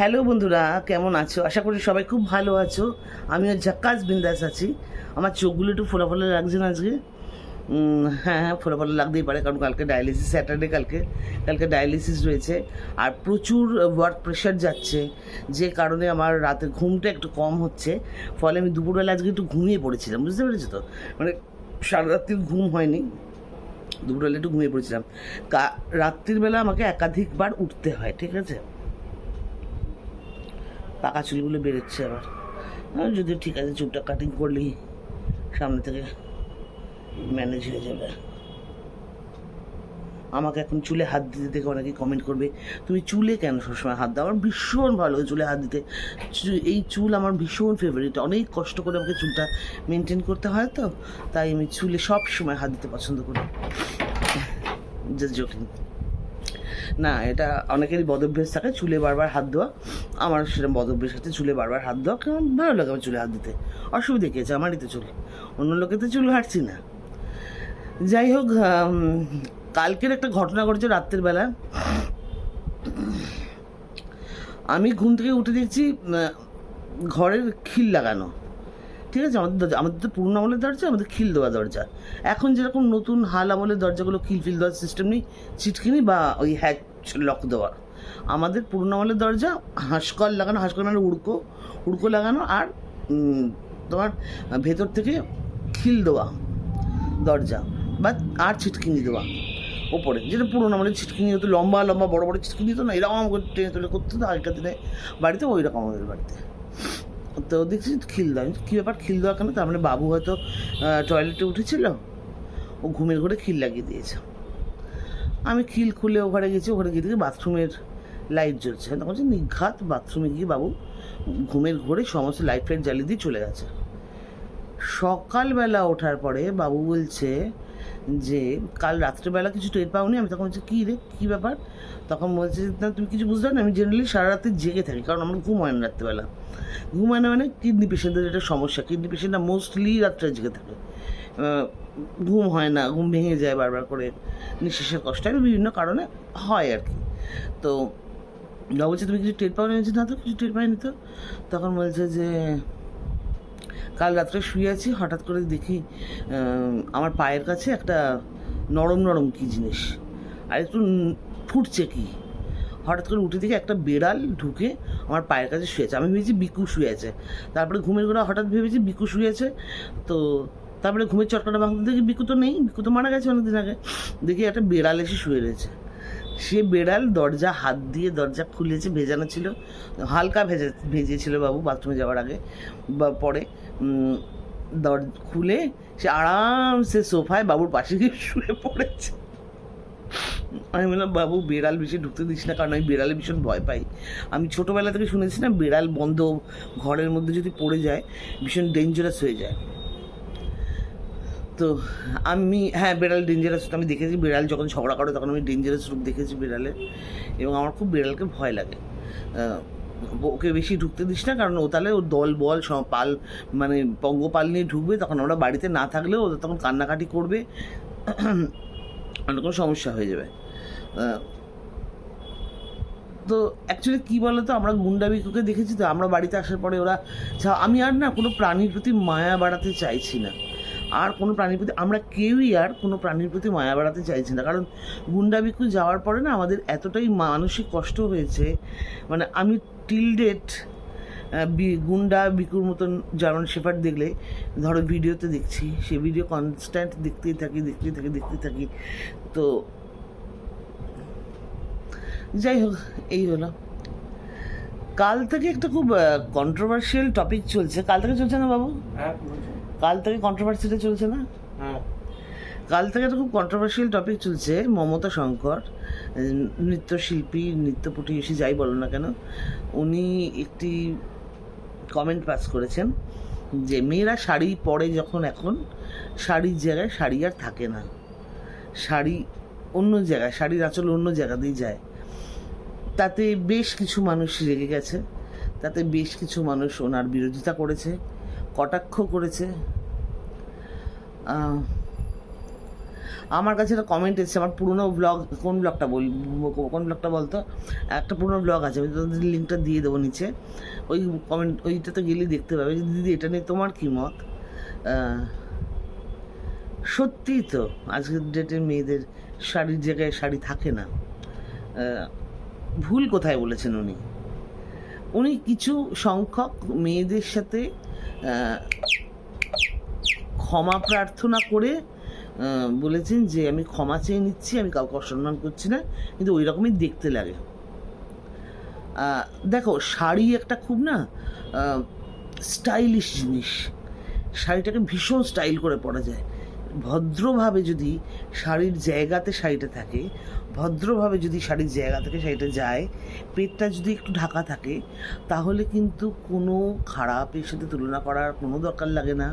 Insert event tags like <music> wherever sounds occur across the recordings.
Hello বন্ধুরা, কেমন আছো? আশা করি সবাই খুব ভালো আছো। আমিও ঝাক্কাস বিন্দাস আছি। আমার চোখগুলো একটু ফোলা ফোলা লাগছে না আজকে? হ্যাঁ হ্যাঁ ফোলা ফোলা লাগতেই পারে, কারণ কালকে ডায়ালিসিস স্যাটারডে কালকে। কালকে ডায়ালিসিস রয়েছে। আর প্রচুর ওয়ার্ক প্রেশার যাচ্ছে। যে কারণে আমার রাতে ঘুমটা একটু কম হচ্ছে। ফলে আমি দুপুরবেলা আজকে একটু ঘুমিয়ে পড়েছিলাম, বুঝতে পেরেছ তো? মানে সারা রাত্রি ঘুম হয়নি। দুপুরবেলা একটু ঘুমিয়ে পড়েছিলাম। কা আমাকে একাধিকবার উঠতে হয়, ঠিক আছে? পাকা চুলগুলো বেরোচ্ছে আবার। আহ, যদিও ঠিক আছে চুলটা কাটিং করলেই সামনে থেকে ম্যানেজ হয়ে যাবে। আমাকে এখন চুলে হাত দিতে দেখে অনেকে কমেন্ট করবে তুমি চুলে কেন সবসময় হাত দাও? আমার ভীষণ ভালো চুলে হাত দিতে। এই চুল আমার ভীষণ ফেভারিট অনেক কষ্ট করে আমাকে চুলটা মেনটেন করতে হয় তো তাই আমি চুলে সব সময় হাত দিতে পছন্দ করি। <laughs> জাস্ট জোকিং না, এটা অনেকেরই বদভ্যাস থাকে, চুলে বারবার হাত দেওয়া আমার সেরকম বদভ্যাস আছে, চুলে বারবার হাত দেওয়া কারণ ভালো লাগে আমার চুলে হাত দিতে অসুবিধে কী আছে? আমারই তো চুল। অন্য লোকে তো চুল হাঁটছি না। যাই হোক কালকের একটা ঘটনা ঘটেছে রাত্রের বেলা। আমি ঘুম থেকে উঠে দেখছি ঘরের খিল লাগানো। ঠিক আছে? আমাদের দরজা, আমাদের তো পুরনো আমলের দরজা, আমাদের খিল দেওয়া দরজা। এখন যেরকম নতুন হাল আমলের দরজাগুলো খিল ফিল দেওয়ার সিস্টেম নেই চিটকিনি বা ওই হ্যাচ লক দেওয়া। আমাদের পুরনো আমলের দরজা, হাঁসকল লাগানো, হাঁসকল মানে উড়কো উড়কো লাগানো আর তোমার ভেতর থেকে খিল দেওয়া দরজা বা আর ছিটকিনি দেওয়া ওপরে। যেটা পুরোনো আমাদের ছিটকিনি হতো লম্বা লম্বা, বড় বড় ছিটকিনি হতো না, এরকম করে টেনে তুলে করতে হতো আগেকার দিনে বাড়িতে ওই রকম আমাদের বাড়িতে। তো দেখছি খিল দেওয়া। কী ব্যাপার? খিল দেওয়া কেন? তার মানে বাবু হয়তো টয়লেটে উঠেছিল। ও ঘুমের ঘরে খিল লাগিয়ে দিয়েছে। আমি খিল খুলে ও ঘরে গেছি ওখানে গিয়ে দেখি বাথরুমের লাইট জ্বলছে। তখন হচ্ছে নিঘাত, বাথরুমে গিয়ে বাবু ঘুমের ঘরে সমস্ত লাইট ফাইট জ্বালিয়ে দিয়ে চলে গেছে। সকালবেলা ওঠার পরে বাবু বলছে যে, কাল রাত্রেবেলা কিছু টের পাওনি? আমি তখন বলছি, কী রে? কী ব্যাপার? তখন বলছে, না, তুমি কিছু বুঝতে না, আমি জেনারেলি সারা রাতে জেগে থাকি, কারণ আমার ঘুম হয় না রাত্রেবেলা। ঘুম হয় না মানে কিডনি পেশেন্টদের এটা সমস্যা। কিডনি পেশেন্টরা মোস্টলি রাত্রে জেগে থাকে। ঘুম হয় না, ঘুম ভেঙে যায় বারবার করে। নিঃশ্বাসের কষ্ট হয়, বিভিন্ন কারণে হয় আর কি। তো বলছে, তুমি কিছু টের পাওনি? আমি না তো, কিছু টের পাইনি তো। তখন বলছে যে কাল রাত্রে শুয়ে আছি, হঠাৎ করে দেখি আমার পায়ের কাছে একটা নরম নরম কী জিনিস। আর একটু ফুটছে কি। হঠাৎ করে উঠে দেখি একটা বেড়াল ঢুকে আমার পায়ের কাছে শুয়েছে আমি ভেবেছি বিকু শুয়ে আছে। তারপরে ঘুমের ঘোরা হঠাৎ ভেবেছি বিকু শুয়েছে তো তারপরে ঘুমের চটকাটা ভাঙতে দেখি বিকু তো নেই, বিকু তো মারা গেছে অনেকদিন আগে। দেখি একটা বেড়াল এসে শুয়ে রয়েছে। সে বেড়াল দরজা হাত দিয়ে দরজা খুলেছে, ভেজানো ছিল। হালকা ভেজে, ভেজেছিল বাবু বাথরুমে যাওয়ার আগে বা পরে। দর, খুলে সে আরামসে সোফায় বাবুর পাশে গিয়ে শুয়ে পড়েছে। আমি বললাম, বাবু, বেড়াল বেশি ঢুকতে দিস না, কারণ আমি বেড়ালে ভীষণ ভয় পাই। আমি ছোটোবেলা থেকে শুনেছি না, বেড়াল বন্ধ ঘরের মধ্যে যদি পড়ে যায়, ভীষণ ডেঞ্জারাস হয়ে যায়। তো আমি হ্যাঁ বেড়াল ডেঞ্জারাস আমি দেখেছি বেড়াল যখন ঝগড়া করে, তখন আমি ডেঞ্জারাস রূপ দেখেছি বেড়ালের এবং আমার খুব বেড়ালকে ভয় লাগে। ওকে বেশি ঢুকতে দিস না, কারণ ও তাহলে ওর দল, বল পাল মানে পঙ্গপাল নিয়ে ঢুকবে, তখন আমরা বাড়িতে না থাকলেও ও তখন কান্নাকাটি করবে অনেক সমস্যা হয়ে যাবে। তো অ্যাকচুয়ালি কী বলো তো আমরা গুন্ডা বিকুকে দেখেছি তো, আমরা বাড়িতে আসার পরে ওরা আমি আর না কোনো প্রাণীর প্রতি মায়া বাড়াতে চাইছি না। আর কোনো প্রাণীর প্রতি, আমরা কেউই আর কোনো প্রাণীর প্রতি মায়া বাড়াতে চাইছি না, কারণ গুন্ডা বিকু যাওয়ার পরে না আমাদের এতটাই মানসিক কষ্ট হয়েছে মানে আমি টিল ডেট গুন্ডা বিকুর মতন জার্মান শেফার্ড দেখলে ধরো ভিডিওতে দেখছি সে ভিডিও কনস্ট্যান্ট দেখতেই থাকি দেখতেই থাকি দেখতেই থাকি। তো যাই হোক এই হলো। কাল থেকে একটা খুব কন্ট্রোভার্সিয়াল টপিক চলছে। কাল থেকে চলছে না বাবু? হ্যাঁ কাল থেকে কন্ট্রোভার্সিটা চলছে না? হ্যাঁ। কাল থেকে একটা খুব কন্ট্রোভার্সিয়াল টপিক চলছে, মমতা শঙ্কর নৃত্যশিল্পী নৃত্যপটীয়সী যাই বলো না কেন, উনি একটি কমেন্ট পাস করেছেন যে, মেয়েরা শাড়ি পরে যখন এখন, শাড়ির জায়গায় শাড়ি আর থাকে না। শাড়ি অন্য জায়গায়, শাড়ির আঁচল অন্য জায়গাতেই যায়। তাতে বেশ কিছু মানুষ রেগে গেছে। তাতে বেশ কিছু মানুষ ওনার বিরোধিতা করেছে, কটাক্ষ করেছে। আমার কাছে একটা কমেন্ট এসেছে আমার পুরনো ব্লগ কোন ব্লগটা বল কোন ব্লগটা বলতো? একটা পুরনো ব্লগ আছে আমি তোদের লিঙ্কটা দিয়ে দেবো নিচে। ওই কমেন্ট ওইটা তো গেলেই দেখতে পাবে। যে দিদি এটা নিয়ে তোমার কী মত? আহ, সত্যিই তো আজকের ডেটে মেয়েদের শাড়ির জায়গায় শাড়ি থাকে না। ভুল কোথায় বলেছেন উনি? উনি কিছু সংখ্যক মেয়েদের সাথে ক্ষমা প্রার্থনা করে বলেছেন যে আমি ক্ষমা চেয়ে নিচ্ছি, আমি কাউকে অসম্মান করছি না, কিন্তু ওই রকমই দেখতে লাগে। দেখো, শাড়ি একটা খুব না স্টাইলিশ জিনিস। শাড়িটাকে ভীষণ স্টাইল করে পরা যায়। ভদ্রভাবে যদি শাড়ির জায়গাতে শাড়িটা থাকে ভদ্রভাবে যদি শাড়ির জায়গা থেকে, শাড়িটা যায়, পেটটা যদি একটু ঢাকা থাকে, তাহলে কিন্তু কোনো খারাপের সাথে তুলনা করার কোনো দরকার লাগে না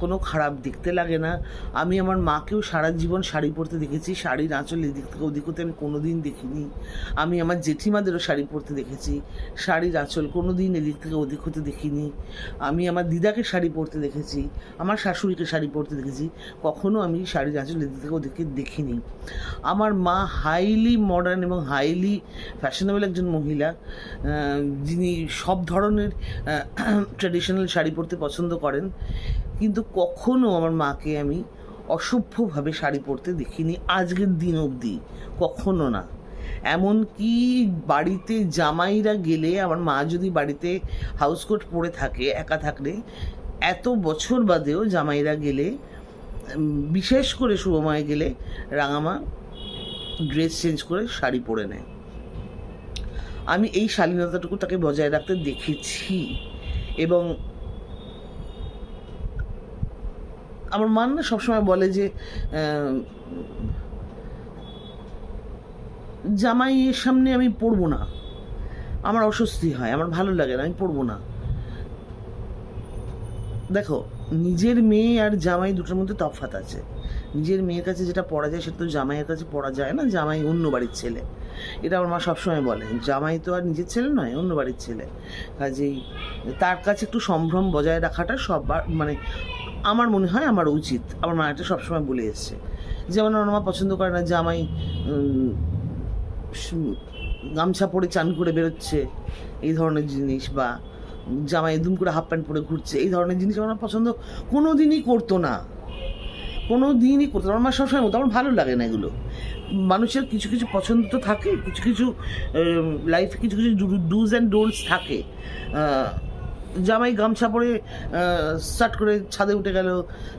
কোনো খারাপ দেখতে লাগে না। আমি আমার মাকেও সারা জীবন শাড়ি পরতে দেখেছি শাড়ির আঁচল এদিক থেকে ওদিক হতে আমি কোনো দিন দেখিনি। আমি আমার জেঠিমাদেরও শাড়ি পরতে দেখেছি, শাড়ির আঁচল কোনো দিন এদিক থেকে ওদিক হতে দেখিনি। আমি আমার দিদাকে শাড়ি পরতে দেখেছি, আমার শাশুড়িকে শাড়ি পরতে দেখেছি, কখনো আমি শাড়ির আঁচল এদিক থেকে ওদিকে দেখিনি। আমার মা হাইলি মডার্ন এবং হাইলি ফ্যাশনেবল একজন মহিলা যিনি সব ধরনের ট্র্যাডিশনাল শাড়ি পরতে পছন্দ করেন। কিন্তু কখনো আমার মাকে আমি অসভ্যভাবে শাড়ি পরতে দেখিনি আজকের দিন অবধি, কখনো না। এমনকি বাড়িতে জামাইরা গেলে আমার মা যদি বাড়িতে হাউসকোট পরে থাকে, একা থাকলে, এত বছর বাদেও জামাইরা গেলে বিশেষ করে শুভময় গেলে রাঙামা ড্রেস চেঞ্জ করে শাড়ি পরে নেয়। আমি এই শালীনতাটুকু তাকে বজায় রাখতে দেখেছি এবং আমার মান না সবসময় বলে যে জামাইয়ের সামনে আমি পড়ব না। আমার অস্বস্তি হয়, আমার ভালো লাগে না, আমি পড়ব না। দেখো, নিজের মেয়ে আর জামাই দুটোর মধ্যে তফাৎ আছে। নিজের মেয়ের কাছে যেটা পড়া যায় সেটা তো জামাইয়ের কাছে পড়া যায় না, জামাই অন্য বাড়ির ছেলে। এটা আমার মা সবসময় বলে, জামাই তো আর নিজের ছেলে নয়, অন্য বাড়ির ছেলে। কাজেই তার কাছে একটু সম্ভ্রম বজায় রাখাটা সববার মানে আমার মনে হয় আমার উচিত, আমার মা এটা সবসময় বলে এসছে। যেমন আমার মা পছন্দ করে না জামাই গামছা পরে চান করে বেরোচ্ছে, এই ধরনের জিনিস বা জামাই দুম করে হাফ প্যান্ট পরে ঘুরছে, এই ধরনের জিনিস আমার পছন্দ কোনো দিনই করতো না। কোনো দিনই করতো আমার মা সবসময় বলতো আমার ভালো লাগে না এগুলো। মানুষের কিছু কিছু পছন্দ তো থাকে, কিছু কিছু লাইফে কিছু কিছু ডুজ অ্যান্ড ডোন্টস থাকে। জামাই গামছা পরে স্টার্ট করে ছাদে উঠে গেল,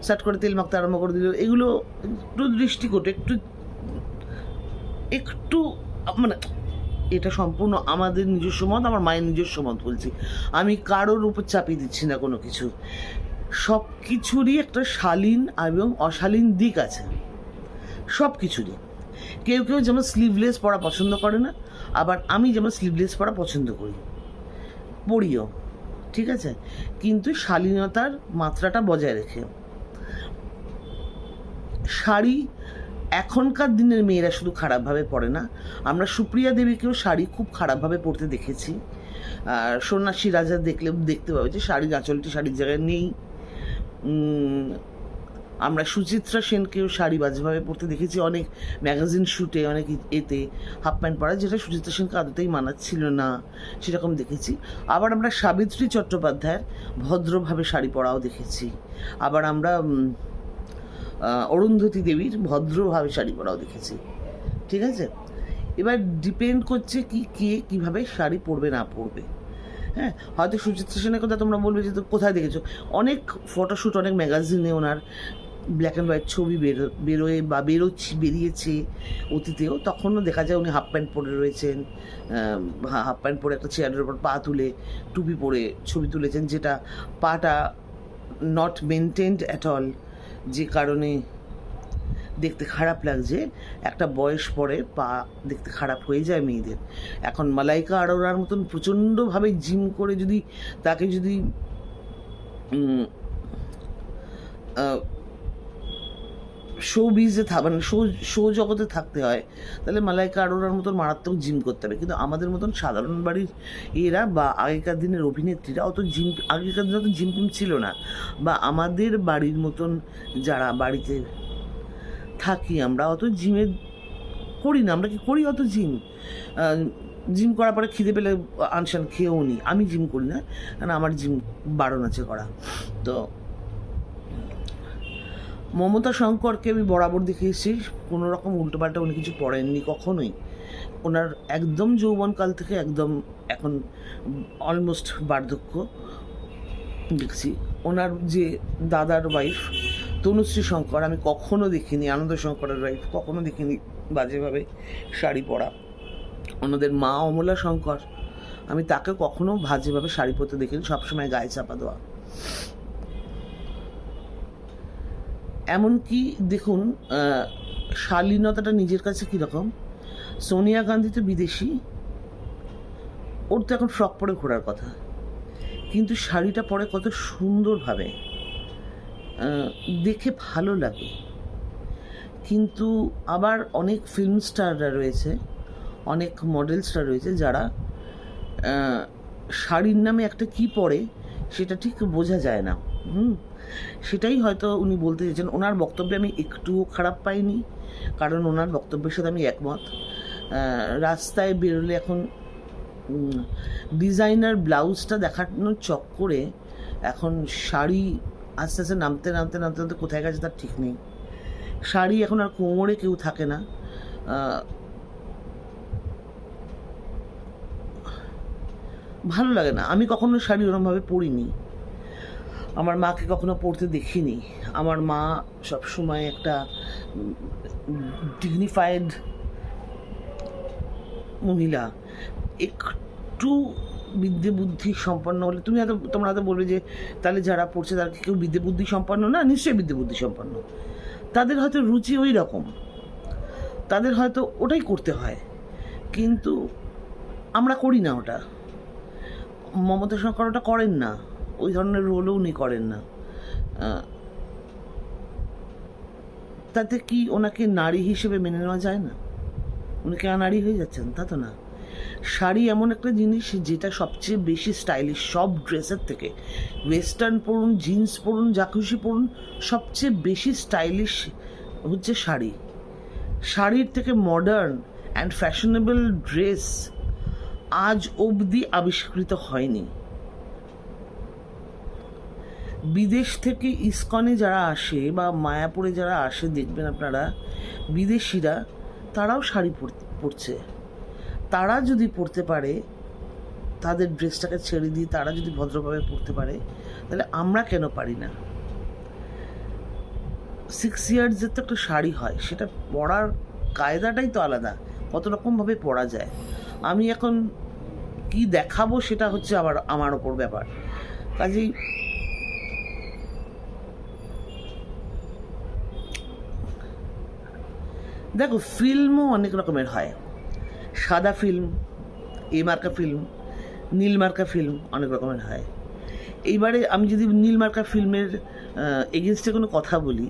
স্টার্ট করে তেল মাখতে আরম্ভ করে দিল, এগুলো একটু দৃষ্টিকোট, একটু একটু মানে এটা সম্পূর্ণ আমাদের নিজস্ব মত, আমার মায়ের নিজস্ব মত বলছি। আমি কারোর উপর চাপিয়ে দিচ্ছি না কোনো কিছু। সব কিছুরই একটা শালীন এবং অশালীন দিক আছে। সব কিছুরই কেউ কেউ যেমন স্লিভলেস পরা পছন্দ করে না, আবার আমি যেমন স্লিভলেস পরা পছন্দ করি। পড়িও, ঠিক আছে? কিন্তু শালীনতার মাত্রাটা বজায় রেখে। শাড়ি এখনকার দিনের মেয়েরা শুধু খারাপভাবে পরে না। আমরা সুপ্রিয়া দেবীকেও শাড়ি খুব খারাপভাবে পরতে দেখেছি। আর সন্ন্যাসী রাজা দেখলে, দেখতে পাবে যে শাড়ির আঁচলটি শাড়ির জায়গায় নেই। আমরা সুচিত্রা সেনকেও শাড়ি বাজেভাবে পরতে দেখেছি। অনেক ম্যাগাজিন শ্যুটে অনেক এতে হাফ প্যান্ট পরা, যেটা সুচিত্রা সেনকে আদতেই মানাচ্ছিল না, সেরকম দেখেছি। আবার আমরা সাবিত্রী চট্টোপাধ্যায়ের ভদ্রভাবে শাড়ি পরাও দেখেছি। আবার আমরা অরুন্ধতী দেবীর ভদ্রভাবে শাড়ি পরাও দেখেছি। ঠিক আছে? এবার ডিপেন্ড করছে কি, কে কীভাবে শাড়ি পরবে, না পরবে। হ্যাঁ হয়তো সুচিত্রা সেনের কথা তোমরা বলবে যে কোথায় দেখেছ? অনেক ফটোশ্যুট অনেক ম্যাগাজিনে ওনার ব্ল্যাক অ্যান্ড হোয়াইট ছবি বেরো, বেরোয় বা বেরোচ্ছে, বেরিয়েছে অতীতেও। তখনও দেখা যায় উনি হাফ প্যান্ট পরে রয়েছেন হাফ প্যান্ট পরে একটা চেয়ারের উপর পা তুলে টুপি পরে ছবি তুলেছেন, যেটা পাটা নট মেনটেন্ড অ্যাট অল যে কারণে দেখতে খারাপ লাগছে। একটা বয়স পরে পা দেখতে খারাপ হয়ে যায় মেয়েদের। এখন মালাইকা আরোরার মতন প্রচণ্ডভাবে জিম করে যদি তাকে যদি শো বিজে মানে শো শো জগতে থাকতে হয়, তাহলে মালাইকা আরোরার মতন মারাত্মক জিম করতে হবে। কিন্তু আমাদের মতন সাধারণ বাড়ির এরা বা আগেকার দিনের অভিনেত্রীরা অত জিম, আগেকার দিনে অত জিম ছিল না। বা আমাদের বাড়ির মতন যারা বাড়িতে থাকি আমরা, অত জিমে করি না, আমরা কি করি অত জিম? জিম করার পরে খিদে পেলে আনসান খেয়েও নি, আমি জিম করি না কারণ আমার জিম বারণ আছে করা। তো মমতা শঙ্করকে আমি বরাবর দেখে এসেছি, কোনো রকম উল্টোপাল্টা উনি কিছু পড়েননি কখনোই। ওনার একদম যৌবনকাল থেকে একদম এখন অলমোস্ট বার্ধক্য। দেখছি, ওনার যে দাদার ওয়াইফ তনুশ্রী শঙ্কর আমি কখনো দেখিনি, আনন্দ শঙ্করের ওয়াইফ কখনো দেখিনি বাজেভাবে শাড়ি পরা। ওনাদের মা অমলা শঙ্কর, আমি তাকে কখনো বাজেভাবে শাড়ি পরতে দেখিনি, সবসময় গায়ে চাপা দেওয়া। এমনকি দেখুন শালীনতাটা নিজের কাছে কীরকম? সোনিয়া গান্ধী তো বিদেশি, ওর তো এখন ফ্রক পরে ঘোরার কথা। কিন্তু শাড়িটা পরে কত সুন্দরভাবে। দেখে ভালো লাগে। কিন্তু আবার অনেক ফিল্ম স্টাররা রয়েছে, অনেক মডেলসরা রয়েছে যারা শাড়ির নামে একটা কি পরে সেটা ঠিক বোঝা যায় না। হুম? সেটাই হয়তো উনি বলতে চেয়েছেন ওনার বক্তব্যে আমি একটুও খারাপ পাইনি, কারণ ওনার বক্তব্যের সাথে আমি একমত। রাস্তায় বেরোলে এখন ডিজাইনার ব্লাউজটা দেখানোর চক্করে এখন শাড়ি আস্তে আস্তে নামতে নামতে নামতে নামতে কোথায় গেছে তার ঠিক নেই। শাড়ি এখন আর কোমরে কেউ থাকে না। ভালো লাগে না। আমি কখনো শাড়ি ওরমভাবে পরিনি। আমার মাকে কখনো পরতে দেখিনি। আমার মা সবসময় একটা ডিগনিফাইড মহিলা। একটু বিদ্যে বুদ্ধি সম্পন্ন হলে, তুমি হয়তো তোমরা হয়তো বলবে যে, তাহলে যারা পড়ছে তারা কেউ বিদ্যে বুদ্ধি সম্পন্ন? না, নিশ্চয়ই বিদ্যে বুদ্ধি সম্পন্ন। তাদের হয়তো রুচি ওই রকম। তাদের হয়তো ওটাই করতে হয়। কিন্তু আমরা করি না ওটা। মমতা সরকার ওটা করেন না। ওই ধরনের রোলও উনি করেন না। তাতে কি ওনাকে নারী হিসেবে মেনে নেওয়া যায় না? উনি কি নারী হয়ে যাচ্ছেন? তা তো না। শাড়ি এমন একটা জিনিস যেটা সবচেয়ে বেশি স্টাইলিশ সব ড্রেসের থেকে। ওয়েস্টার্ন পরুন জিন্স পরুন যা খুশি পরুন, সবচেয়ে বেশি স্টাইলিশ হচ্ছে শাড়ি। শাড়ির থেকে মডার্ন অ্যান্ড ফ্যাশনেবল ড্রেস আজ অবধি আবিষ্কৃত হয়নি। বিদেশ থেকে ইস্কনে যারা আসে বা মায়াপুরে যারা আসে, দেখবেন আপনারা, বিদেশিরা, তারাও শাড়ি পর- পরছে। তারা যদি পরতে পারে, তাদের ড্রেসটাকে ছেড়ে দিয়ে তারা যদি ভদ্রভাবে পরতে পারে, তাহলে আমরা কেন পারি না? সিক্স ইয়ার্সের তো একটা শাড়ি হয়, সেটা পরার কায়দাটাই তো আলাদা, কত রকমভাবে পরা যায়। আমি এখন কি দেখাবো সেটা হচ্ছে আবার আমার ওপর ব্যাপার। কাজেই দেখো ফিল্মও অনেক রকমের হয়। সাদা ফিল্ম এ মার্কা ফিল্ম নীল মার্কা ফিল্ম অনেক রকমের হয়। এইবারে আমি যদি নীল মার্কা ফিল্মের এগেনস্টে কোনো কথা বলি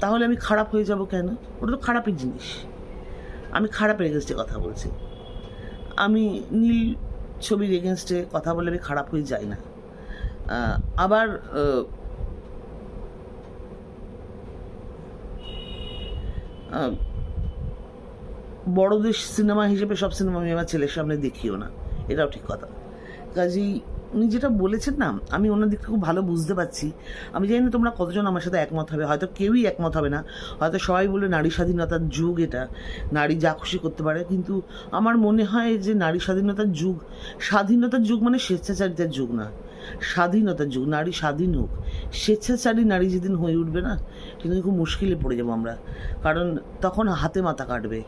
তাহলে আমি খারাপ হয়ে যাব কেন? ওটা তো খারাপের জিনিস। আমি খারাপের এগেনস্টে কথা বলছি। আমি নীল ছবির এগেনস্টে কথা বলে আমি খারাপ হয়ে যাই না। আবার বড়দের সিনেমা হিসেবে সব সিনেমা আমি আমার ছেলের সামনে দেখিও না। এটাও ঠিক কথা। কাজেই উনি যেটা বলেছেন না, আমি ওনার দিকটা খুব ভালো বুঝতে পারছি। আমি জানি না তোমরা কতজন আমার সাথে একমত হবে, হয়তো কেউই একমত হবে না। হয়তো সবাই বলে নারী স্বাধীনতার যুগ এটা, নারী যা খুশি করতে পারে। কিন্তু আমার মনে হয় যে নারী স্বাধীনতার যুগ স্বাধীনতার যুগ মানে স্বেচ্ছাচারিতার যুগ না। স্বাধীনতার যুগ, নারী স্বাধীন হোক। স্বেচ্ছাচারী নারী যেদিন হয়ে উঠবে না কিন্তু খুব মুশকিলে পড়ে যাব আমরা। কারণ তখন হাতে মাথা কাটবে।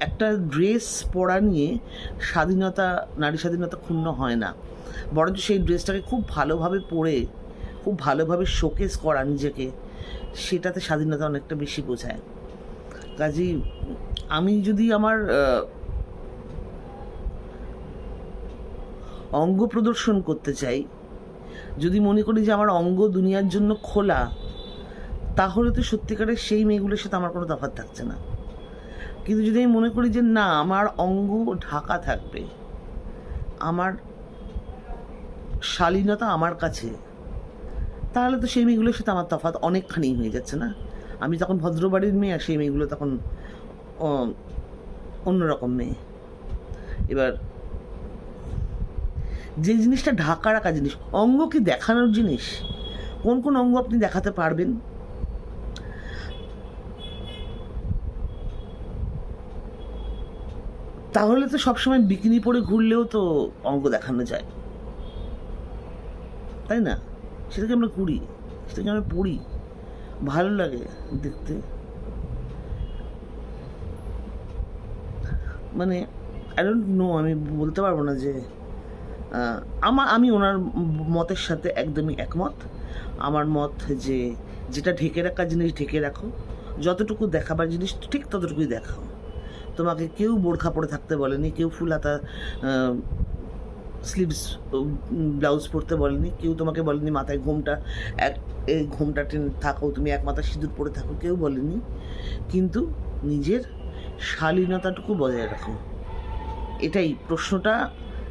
একটা ড্রেস পরা নিয়ে স্বাধীনতা, নারী স্বাধীনতা ক্ষুণ্ণ হয় না। বরঞ্চ সেই ড্রেসটাকে খুব ভালোভাবে পরে, খুব ভালোভাবে শোকেস করা নিজেকে, সেটাতে স্বাধীনতা অনেকটা বেশি বোঝায়। কাজেই আমি যদি আমার অঙ্গ প্রদর্শন করতে চাই। যদি মনে করি যে আমার অঙ্গ দুনিয়ার জন্য খোলা, তাহলে তো সত্যিকারের সেই মেয়েগুলোর সাথে আমার কোনো তফাৎ থাকছে না। কিন্তু যদি আমি মনে করি যে না, আমার অঙ্গ ঢাকা থাকবে, আমার শালীনতা আমার কাছে, তাহলে তো সেই মেয়েগুলোর সাথে আমার তফাৎ অনেকখানি হয়ে যাচ্ছে না। আমি তখন ভদ্রবাড়ির মেয়ে, আর সেই মেয়েগুলো তখন অন্যরকম মেয়ে। এবার যে জিনিসটা ঢাকা রাখা জিনিস, অঙ্গ কি দেখানোর জিনিস? কোন কোন অঙ্গ আপনি দেখাতে পারবেন? তাহলে তো সবসময় বিকিনি পরে ঘুরলেও তো অঙ্গ দেখানো যায়। তাই না? সেটাকে আমরা করি সেটাকে আমরা পড়ি। ভালো লাগে দেখতে। মানে আই ডোন্ট নো আমি বলতে পারব না যে আমার আমি ওনার মতের সাথে একদমই একমত। আমার মত যে যেটা ঢেকে রাখা জিনিস ঢেকে রাখো। যতটুকু দেখাবার জিনিস ঠিক ততটুকুই দেখাও। তোমাকে কেউ বোরখা পরে থাকতে বলেনি, কেউ ফুল হাতা স্লিভস ব্লাউজ পরতে বলেনি, কেউ তোমাকে বলেনি মাথায় ঘোমটা, এক, এই ঘোমটা টেনে, থাকো, তুমি এক মাথা সিঁদুর পরে থাকো, কেউ বলেনি। কিন্তু নিজের শালীনতাটুকু বজায় রাখো। এটাই প্রশ্নটা।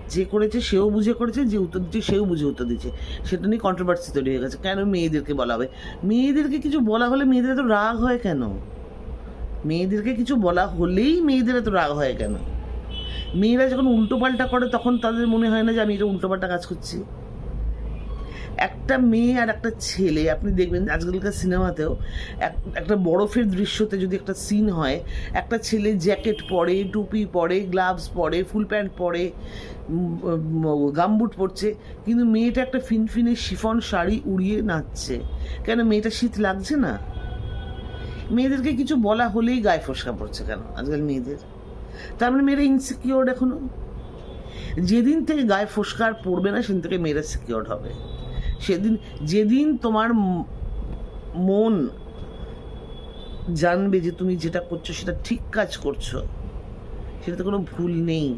যে করেছে সেও বুঝে করেছে, যে উত্তর দিচ্ছে সেও বুঝে উত্তর দিচ্ছে। সেটা নিয়ে কন্ট্রোভার্সি তৈরি হয়ে গেছে। কেন মেয়েদেরকে বলা হবে? মেয়েদেরকে কিছু বলা হলে মেয়েদের এত রাগ হয় কেন? মেয়েদেরকে কিছু বলা হলেই মেয়েদের এত রাগ হয় কেন? মেয়েরা যখন উল্টোপাল্টা করে, তখন তাদের মনে হয় না যে আমি এটা উল্টোপাল্টা কাজ করছি। একটা মেয়ে আর একটা ছেলে, আপনি দেখবেন আজকালকার সিনেমাতেও এক- একটা বরফের দৃশ্যতে যদি একটা সিন হয়, একটা ছেলে জ্যাকেট পরে, টুপি পরে গ্লাভস পরে, ফুল প্যান্ট পরে গামবুট পরছে, কিন্তু মেয়েটা একটা ফিনফিনে শিফন শাড়ি উড়িয়ে নাচছে। কেন মেয়েটা শীত লাগছে না? মেয়েদেরকে কিছু বলা হলেই গায়ে ফসকা পড়ছে কেন আজকাল মেয়েদের? তার মানে মেয়েরা ইনসিকিওর এখনও? যেদিন থেকে গায়ে ফসকার পড়বে না, সেদিন থেকে মেয়েরা সিকিওর হবে। সেদিন, যেদিন তোমার মন জানবে যে তুমি যেটা করছ সেটা ঠিক কাজ করছ, সেটাতে কোনো ভুল নেই।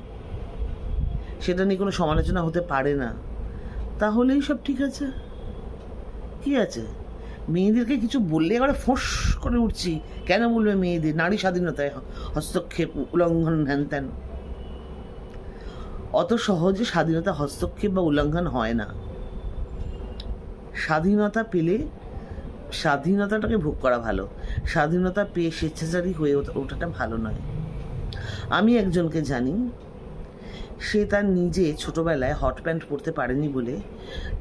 সেটা নিয়ে কোনো সমালোচনা হতে পারে না। তাহলেই সব ঠিক আছে। কি আছে? মেয়েদেরকে কিছু বললে এবারে ফোঁস করে উঠছি। কেন বলবে মেয়েদের? নারী স্বাধীনতায় হস্তক্ষেপ উল্লঙ্ঘন হ্যান ত্যান। অত সহজে স্বাধীনতা হস্তক্ষেপ বা উল্লঙ্ঘন হয় না। স্বাধীনতা পেলে স্বাধীনতাটাকে ভোগ করা ভালো। স্বাধীনতা পেয়ে স্বেচ্ছাচারী হয়ে ওঠা- ওঠাটা ভালো নয়। আমি একজনকে জানি, সে তার নিজে ছোটোবেলায় হট প্যান্ট পরতে পারেনি বলে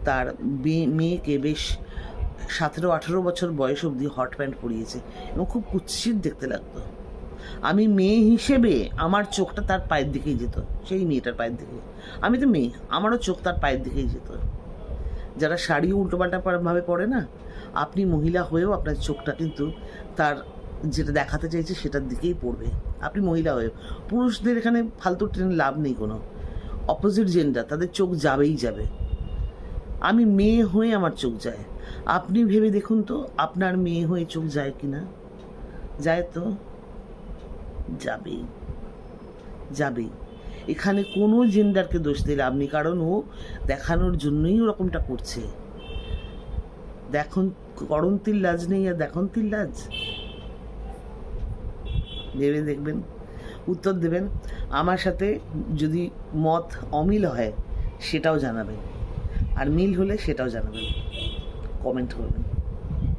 তার মেয়েকে বেশ সতেরো, আঠেরো বছর বয়স অবধি হট প্যান্ট পরিয়েছে এবং খুব কুৎসিত দেখতে লাগতো। আমি মেয়ে হিসেবে আমার চোখটা তার পায়ের দিকেই যেত, সেই মেয়েটার পায়ের দিকে। আমি তো মেয়ে, আমারও চোখ তার পায়ের দিকেই যেত। যারা শাড়ি উল্টোপাল্টা পা- পরে না, আপনি মহিলা হয়েও আপনার চোখটা কিন্তু তার যেটা দেখাতে চাইছে সেটার দিকেই পড়বে। আপনি মহিলা হয়েও। পুরুষদের এখানে ফালতু ট্রেন লাভ নেই কোনো। অপোজিট জেন্ডার তাদের চোখ যাবেই যাবে। আমি মেয়ে হয়ে আমার চোখ যায়। আপনি ভেবে দেখুন তো, আপনার মেয়ে হয়ে চোখ যায় কি না যায় তো? যাবেই। যাবেই। এখানে কোনো জেন্ডারকে দোষ দিলে আপনি, কারণ ও দেখানোর জন্যই ওরকমটা করছে। দেখুন, করন্তির লাজ নেই আর দেখন্তির লাজ। ভেবে দেখবেন, উত্তর দেবেন। আমার সাথে যদি মত অমিল হয়, সেটাও জানাবেন। আর মিল হলে সেটাও জানাবেন। কমেন্ট করবেন।